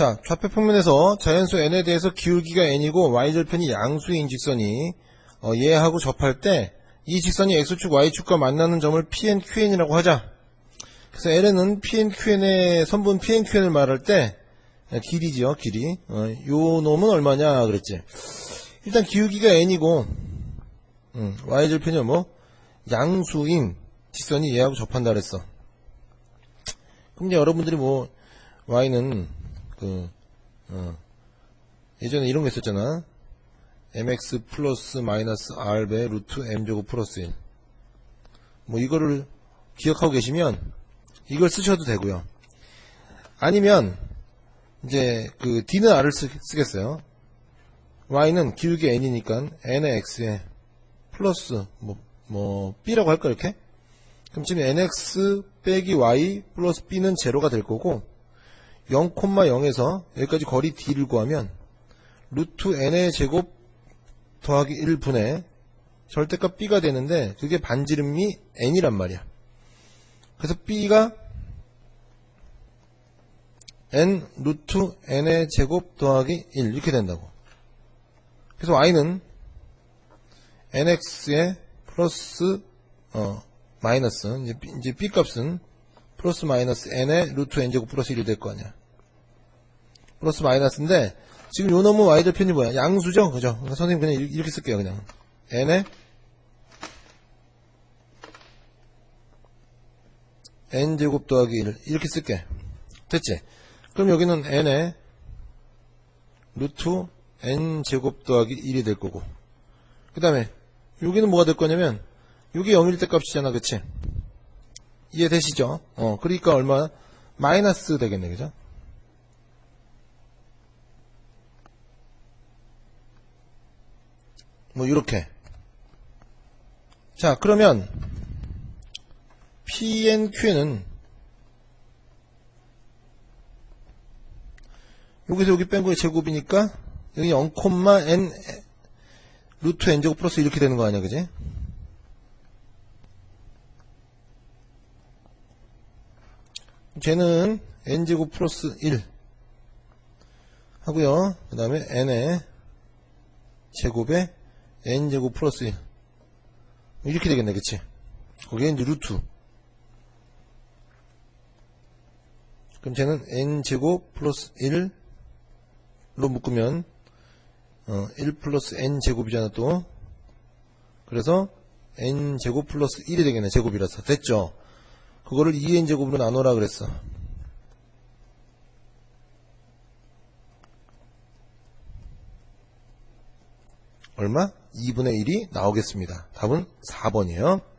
자, 좌표 평면에서 자연수 n에 대해서 기울기가 n이고 y절편이 양수인 직선이 어, 얘하고 접할 때 이 직선이 x축, y축과 만나는 점을 pn, qn이라고 하자. 그래서 ln은 pn, qn의 선분 pn, qn을 말할 때 어, 길이지요, 길이. 어, 요 놈은 얼마냐 그랬지. 일단 기울기가 n이고 음, y절편이 뭐 양수인 직선이 얘하고 접한다 그랬어. 이제 여러분들이 뭐 y는 그 어, 예전에 이런 거 있었잖아. mx 플러스 마이너스 r배 루트 m제곱 플러스 1. 뭐 이거를 기억하고 계시면 이걸 쓰셔도 되고요. 아니면 이제 그 d는 r을 쓰, 쓰겠어요. y는 기울기 n이니까 n의 x에 플러스 뭐, 뭐 b라고 할까 이렇게? 그럼 지금 nx 빼기 y 플러스 b는 제로가 될 거고 0,0에서 여기까지 거리 d를 구하면 루트 n의 제곱 더하기 1분의 절대값 b가 되는데 그게 반지름이 n이란 말이야. 그래서 b가 n 루트 n의 제곱 더하기 1 이렇게 된다고. 그래서 y는 nx의 플러스 어 마이너스 이제 b, 이제 b 값은 플러스 마이너스 n의 루트 n 제곱 플러스 1이 될 거 아니야. 플러스 마이너스인데 지금 요 놈은 y절편이 뭐야? 양수죠? 그죠? 그러니까 선생님 그냥 이렇게 쓸게요 그냥 n의 n제곱 더하기 1 이렇게 쓸게 됐지? 그럼 여기는 n의 루트 n제곱 더하기 1이 될 거고 그 다음에 여기는 뭐가 될 거냐면 여기 0일 때 값이잖아 그치? 이해되시죠? 어 그러니까 얼마? 마이너스 되겠네 그죠? 뭐 이렇게 자 그러면 PNQ는 여기서 여기 뺀 거의 제곱이니까 여기 0, n 루트 n제곱 플러스 이렇게 되는 거 아니야 그지? 쟤는 n제곱 플러스 1 하고요. 그 다음에 n의 제곱에 n제곱 플러스 1 이렇게 되겠네 그치? 거기에 이제 루트. 그럼 쟤는 n제곱 플러스 1로 묶으면 어, 1 플러스 n제곱이잖아 또. 그래서 n제곱 플러스 1이 되겠네 제곱이라서. 됐죠 그거를 2n제곱으로 나눠라 그랬어 얼마? 2분의 1이 나오겠습니다. 답은 4번이에요.